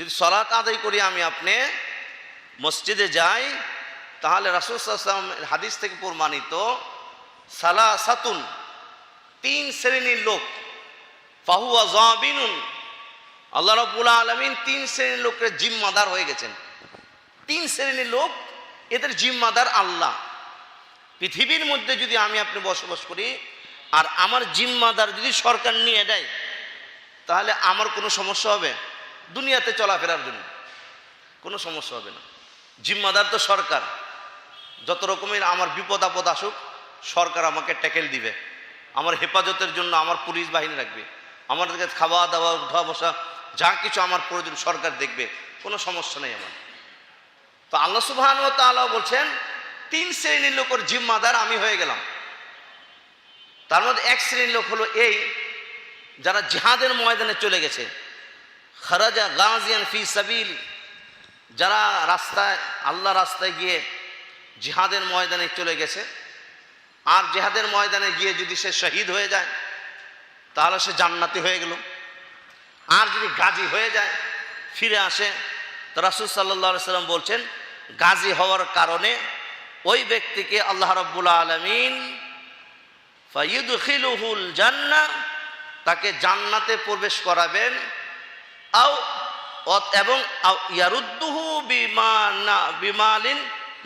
যদি সলাৎ আদায় করি আমি আপনি মসজিদে যাই, তাহলে রাসুলাম হাদিস থেকে প্রমাণিত সালা সাতুন তিন শ্রেণির লোক, ফাহুয়া জাবিনুন আল্লাহ রব্বুল আলমিন তিন শ্রেণির লোকের জিম্মাদার হয়ে গেছেন। তিন শ্রেণির লোক, এদের জিম্মাদার আল্লাহ। পৃথিবীর মধ্যে যদি আমি আপনি বসবাস করি, আর আমার জিম্মাদার যদি সরকার নিয়ে দেয় তাহলে আমার কোনো সমস্যা হবে? দুনিয়াতে চলাফেরার জন্য। কোনো সমস্যা হবে না। জিম্মাদার তো সরকার। যত রকমের আমার বিপদ আপদ আসুক, সরকার আমাকে ট্যাকেল দিবে। আমার হেফাজতের জন্য আমার পুলিশ বাহিনী রাখবে। আমার কাছে খাওয়া দাওয়া, উঠা বসা, যা কিছু আমার প্রয়োজন সরকার দেখবে। কোনো সমস্যা নেই আমার। তো আল্লাহ সুবহান তাআলা বলছেন, তিন শ্রেণির লোকের জিম্মাদার আমি হয়ে গেলাম। তার মধ্যে এক শ্রেণির লোক হলো এই যারা জিহাদের ময়দানে চলে গেছে। খারাজা গাজিয়ান ফি সাবিল। যারা রাস্তায় আল্লাহ রাস্তায় গিয়ে জিহাদের ময়দানে চলে গেছে, আর জিহাদের ময়দানে গিয়ে যদি সে শহীদ হয়ে যায়, তাহলে সে জান্নাতি হয়ে গেল। আর যদি গাজী হয়ে যায়, ফিরে আসে, তো রাসুল সাল্লাহ সাল্লাম বলছেন, গাজী হওয়ার কারণে ওই ব্যক্তিকে আল্লাহ রব্বুল আলমিন ফাইদুল জান্না তাকে জান্নাতে প্রবেশ করাবেন আও এবং ইয়ারুদ্দুহু বিমানা বিমালিন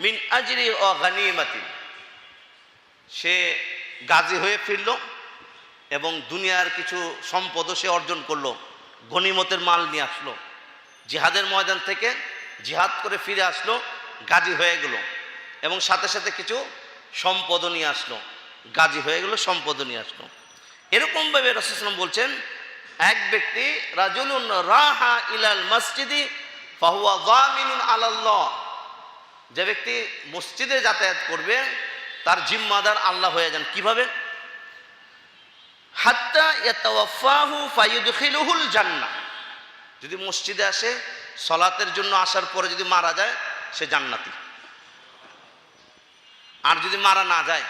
মিন আজরি ও গানিমাতিন সে গাজী হয়ে ফিরল এবং দুনিয়ার কিছু সম্পদও সে অর্জন করল, গনিমতের মাল নিয়ে আসলো। জিহাদের ময়দান থেকে জিহাদ করে ফিরে আসলো, গাজী হয়ে গেল এবং সাথে সাথে কিছু সম্পদও নিয়ে আসলো, গাজী হয়ে গেল, সম্পদও নিয়ে আসলো। এরকমভাবে রসুলাম বলছেন এক ব্যক্তি, রাজুলুন রাহা ইলাল মসজিদি, ফাহুয়া গামিনুন আলাল্লাহ। যে ব্যক্তি মসজিদে যাতায়াত করবে, তার জিম্মাদার আল্লাহ হয়ে যান। কীভাবে? হাত্তা ইয়াতাওয়াফাহু ফায়ুদখিলুহুল জান্নাহ। যদি মসজিদে আসে, সলাতের জন্য আসার পরে যদি মারা যায়, সে জান্নাতি। আর যদি মারা না যায়,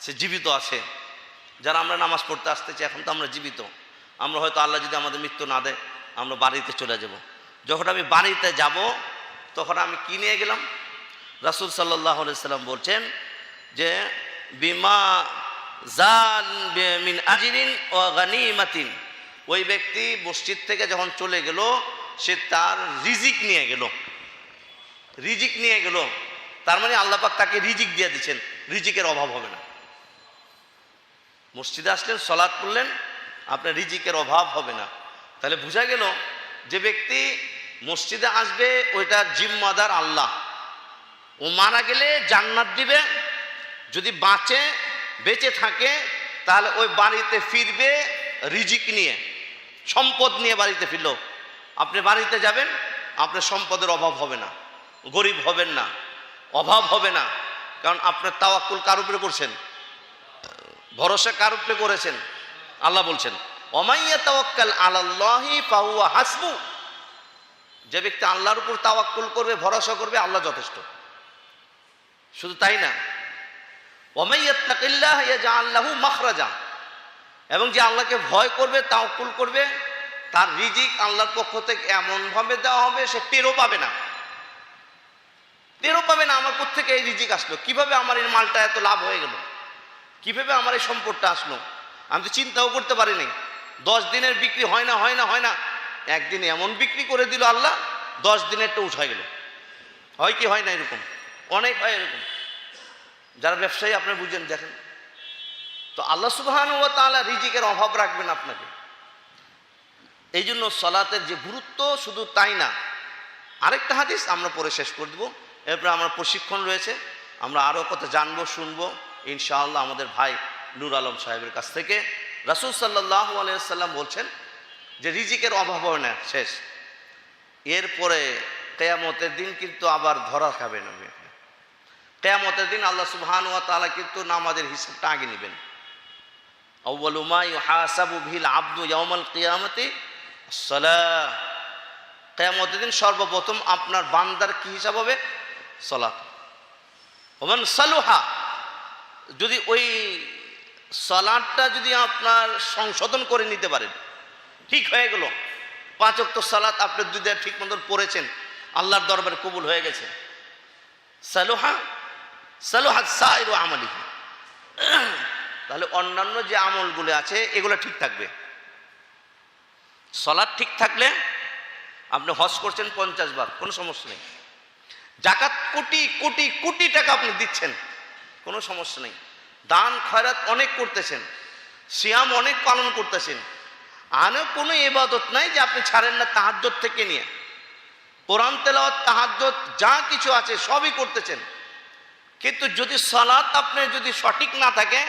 সে জীবিত আছে। যারা আমরা নামাজ পড়তে আসতেছি, এখন তো আমরা জীবিত। আমরা হয়তো আল্লাহ যদি আমাদের মৃত্যু না দেয়, আমরা বাড়িতে চলে যাব। যখন আমি বাড়িতে যাব, তখন আমি কি নিয়ে গেলাম? রাসুল সাল্লাহ সাল্লাম বলছেন যে, বিমা মিন আজিরিন ও গানিমাতিন। ওই ব্যক্তি মসজিদ থেকে যখন চলে গেল, সে তার রিজিক নিয়ে গেল। রিজিক নিয়ে গেল। তার মানে আল্লাপাক তাকে রিজিক দিয়ে দিচ্ছেন। রিজিকের অভাব হবে না। মসজিদে আসলেন সলাদ করলেন আপনার রিজিকের অভাব হবে না। তাহলে বোঝা গেল যে ব্যক্তি মসজিদে আসবে ওইটার জিম্মাদার আল্লাহ। ও মারা গেলে জান্নাত দিবে, যদি বাঁচে, বেঁচে থাকে, তাহলে ওই বাড়িতে ফিরবে রিজিক নিয়ে, সম্পদ নিয়ে বাড়িতে ফিরল। আপনি বাড়িতে যাবেন, আপনার সম্পদের অভাব হবে না, গরিব হবেন না, অভাব হবে না। কারণ আপনার তাওয়াক্কুল কার উপরে করছেন? ভরসা কার উপরে করেছেন? আল্লাহ বলছেন হাসবু। যে ব্যক্তি আল্লাহর উপর তাওয়াক্কুল করবে, ভরসা করবে, আল্লাহ যথেষ্ট। শুধু তাই না মাখরাজা। এবং যে আল্লাহকে ভয় করবে, তাওয়াক্কুল করবে, তার রিজিক আল্লাহর পক্ষ থেকে এমনভাবে দেওয়া হবে, সে টেরও পাবে না। টেরও পাবে না আমার কোথেকে এই রিজিক আসলো? কীভাবে আমার এই মালটা এত লাভ হয়ে গেল? কীভাবে আমার এই সম্পদটা আসলো? আমি তো চিন্তাও করতে পারিনি। দশ দিনের বিক্রি হয় না হয় না হয় না। একদিন এমন বিক্রি করে দিল আল্লাহ, দশ দিনেরটা উঠে গেল। হয় কি, হয় না এরকম? অনেক হয় এরকম। যারা ব্যবসায়ী আপনি বুঝেন, দেখেন। তো আল্লাহ সুবহান ও তাআলা রিজিকের অভাব রাখবেন আপনাকে। এই জন্য সলাতের যে গুরুত্ব শুধু তাই না। আরেকটা হাদিস আমরা পরে শেষ করে দেবো। এরপরে আমার প্রশিক্ষণ রয়েছে। আমরা আরও কথা জানব, শুনব। ইনশাআল্লাহ আমাদের ভাই নূর আলম সাহেবের কাছ থেকে রাসুল সাল্লাহ আলাইসাল্লাম বলছেন যে রিজিকের অভাব হবে না, শেষ। এরপরে কেয়ামতের দিন কিন্তু আবার ধরা খাবেন আমি কেয়ামতের দিন আল্লাহ সুবহান ওয়া তাআলা কিন্তু নামাজের হিসাবটা আগে নেবেন। আউয়ালু মা ইউহাসাবু বিহিল আবদু ইয়াউমাল কিয়ামতি সালাহ কেয়ামতের দিন সর্বপ্রথম আপনার বান্দার কি হিসাব হবে? সলাত ওমান সালুহা। যদি ওই সলাটটা যদি আপনার সংশোধন করে নিতে পারেন, ঠিক হয়ে গেল। পাঁচ অক্ত সালাত আপনি দেড় ঠিক মতন পড়েছেন, আল্লাহর দরবারে কবুল হয়ে গেছে। সালোহা সালোহা সাইরু আমলি তাহলে অন্যান্য যে আমলগুলো আছে, এগুলো ঠিক থাকবে। সলাদ ঠিক থাকলে আপনি হজ করছেন পঞ্চাশ বার, কোনো সমস্যা নেই। জাকাত কোটি কোটি কোটি টাকা আপনি দিচ্ছেন, কোনো সমস্যা নেই। দান, খয়রাত অনেক করতেছেন, সিয়াম অনেক পালন করতেছেন। আনে কোনো এবাদত নাই যে আপনি ছাড়েন না তাহাজ্জত থেকে নিয়ে। কোরআন তেলাওয়াত তাহাজ্জত যা কিছু আছে সবই করতেছেন। কিন্তু যদি সালাত আপনার যদি সঠিক না থাকে,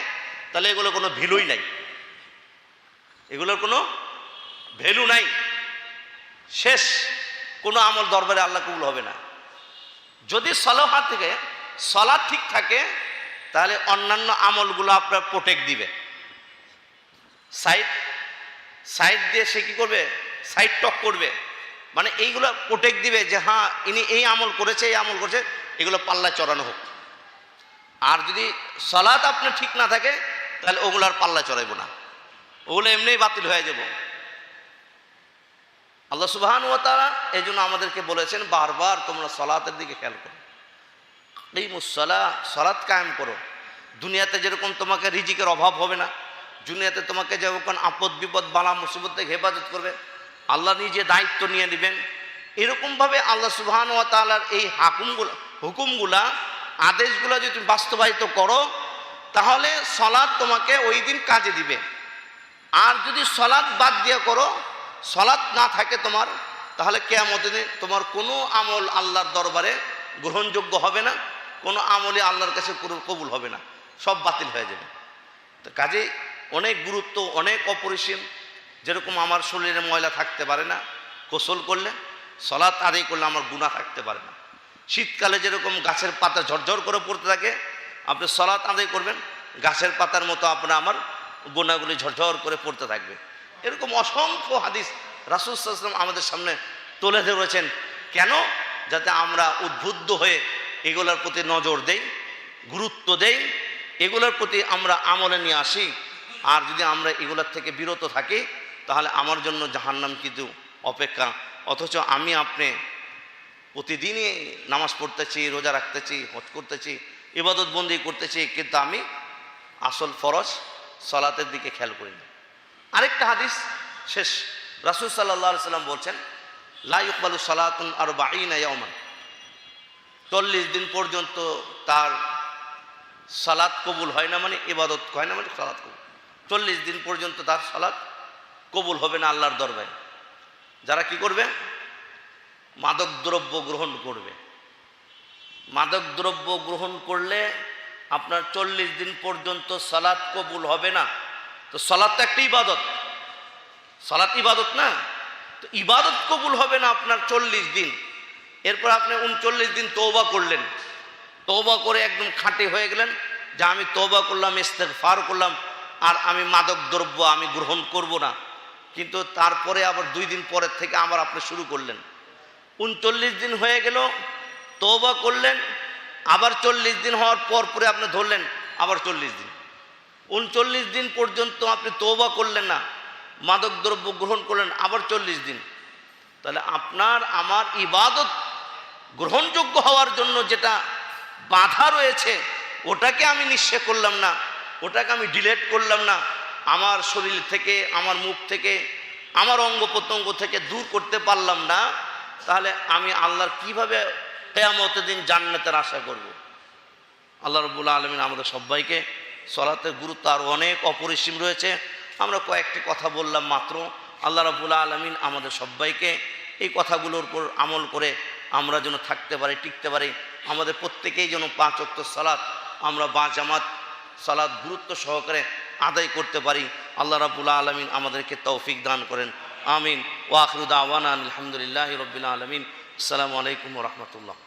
তাহলে এগুলো কোনো ভ্যালুই নাই। এগুলোর কোনো ভ্যালু নাই। শেষ, কোনো আমল দরবারে আল্লাহ কবুল হবে না। যদি সলহা থেকে সলা ঠিক থাকে তাহলে অন্যান্য আমলগুলো আপনার প্রোটেক্ট দিবে। সাইড সাইড দিয়ে সে কি করবে? সাইড টক করবে। মানে এইগুলো প্রোটেক্ট দিবে যে হ্যাঁ ইনি এই আমল করেছে, এই আমল করেছে, এগুলো পাল্লা চড়ানো হোক। আর যদি সলাৎ আপনার ঠিক না থাকে, তাহলে ওগুলো আর পাল্লা চড়াইব না। ওগুলো এমনিই বাতিল হয়ে যাব। আল্লাহ সুবাহান ও তারা এই জন্য আমাদেরকে বলেছেন, বারবার তোমরা সলাতের দিকে খেয়াল করো। এই মুসলা সলাৎ কায়েম করো। দুনিয়াতে যেরকম তোমাকে রিজিকের অভাব হবে না, দুনিয়াতে তোমাকে যেরকম আপদ বিপদ, বালা মুসিবত থেকে হেফাজত করবে, আল্লাহ নিজে দায়িত্ব নিয়ে নেবেন। এরকমভাবে আল্লাহ সুবহান ও তালার এই হাকুমগুলো, হুকুমগুলা, আদেশগুলো যদি তুমি বাস্তবায়িত করো, তাহলে সলাদ তোমাকে ওই দিন কাজে দিবে। আর যদি সলাদ বাদ দিয়ে করো সলাদ না থাকে তোমার, তাহলে কেয়ামত তোমার কোনো আমল আল্লাহর দরবারে গ্রহণযোগ্য হবে না। কোনো আমলে আল্লাহর কাছে কবুল হবে না, সব বাতিল হয়ে যাবে। তো কাজে অনেক গুরুত্ব, অনেক অপরিসীম, যেরকম আমার শরীরে ময়লা থাকতে পারে না, গোসল করলে সলাৎ আদায় করলে আমার গুণা থাকতে পারে না। শীতকালে যেরকম গাছের পাতা ঝরঝর করে পড়তে থাকে, আপনি সলাৎ আদায় করবেন, গাছের পাতার মতো আপনার আমার গোনাগুলি ঝরঝর করে পড়তে থাকবে। এরকম অসংখ্য হাদিস রাসুলসাল্লাম আমাদের সামনে তুলে ধরেছেন, কেন? যাতে আমরা উদ্বুদ্ধ হয়ে এগুলোর প্রতি নজর দেই, গুরুত্ব দেই, এগুলোর প্রতি আমরা আমলে নিয়ে আসি। আর যদি আমরা এগুলোর থেকে বিরত থাকি, তাহলে আমার জন্য জাহান্নাম কিন্তু অপেক্ষা। অথচ আমি আপনি প্রতিদিনই নামাজ পড়তেছি, রোজা রাখতেছি, হজ করতেছি, ইবাদত বন্দি করতেছি, কিন্তু আমি আসল ফরজ সলাতের দিকে খেয়াল করি না। আরেকটা হাদিস শেষ। রাসুল সাল্লাহ সাল্লাম বলছেন লাইকবালু সালাতুন আর বাঈনা ইয়ামান চল্লিশ দিন পর্যন্ত তার সালাদ কবুল হয় না মানে ইবাদত হয় না মানে সালাদ কবুল। চল্লিশ দিন পর্যন্ত তার সালাদ কবুল হবে না আল্লাহর দরবারে। যারা কি করবে? মাদক দ্রব্য গ্রহণ করবে। মাদক দ্রব্য গ্রহণ করলে আপনার চল্লিশ দিন পর্যন্ত সালাদ কবুল হবে না। তো সালাদ তো একটা ইবাদত। সালাত ইবাদত না? তো ইবাদত কবুল হবে না আপনার চল্লিশ দিন। এরপর আপনি উনচল্লিশ দিন তৌবা করলেন। তৌবা করে একদম খাঁটি হয়ে গেলেন, যে আমি তৌবা করলাম ফার করলাম, আর আমি মাদক দ্রব্য আমি গ্রহণ করব না। কিন্তু তারপরে আবার দুই দিন পরের থেকে আবার আপনি শুরু করলেন। উনচল্লিশ দিন হয়ে গেল তৌবা করলেন, আবার চল্লিশ দিন হওয়ার পর পরে আপনি ধরলেন, আবার চল্লিশ দিন। উনচল্লিশ দিন পর্যন্ত আপনি তৌবা করলেন না, মাদক দ্রব্য গ্রহণ করলেন, আবার চল্লিশ দিন। তাহলে আপনার, আমার ইবাদত গ্রহণযোগ্য হওয়ার জন্য যেটা বাধা রয়েছে, ওটাকে আমি নিঃশ্বে করলাম না, ওটাকে আমি ডিলেট করলাম না, আমার শরীর থেকে, আমার মুখ থেকে, আমার অঙ্গ প্রত্যঙ্গ থেকে দূর করতে পারলাম না, তাহলে আমি আল্লাহর কীভাবে কেয়ামতের দিন জান্নাতের আশা করব। আল্লাহ রবুল্লা আলমিন আমাদের সবাইকে সলাতের গুরুত্ব আরও অনেক অপরিসীম রয়েছে আমরা কয়েকটি কথা বললাম মাত্র আল্লাহ রবুল্লা আলমিন আমাদের সবাইকে এই কথাগুলোর উপর আমল করে আমরা যেন থাকতে পারি, টিকতে পারি। আমাদের প্রত্যেকেই যেন পাঁচ অক্ত সালাদ আমরা বা জামাত সালাদ গুরুত্ব সহকারে আদায় করতে পারি। আল্লাহ রাবুল্লা আলমিন আমাদেরকে তৌফিক দান করেন। আমিন। ওয়াকরুদ আওয়ান আলহামদুলিল্লাহ রবিল্লা আলমিন। আসসালামু আলাইকুম রহমতুল্লাহ।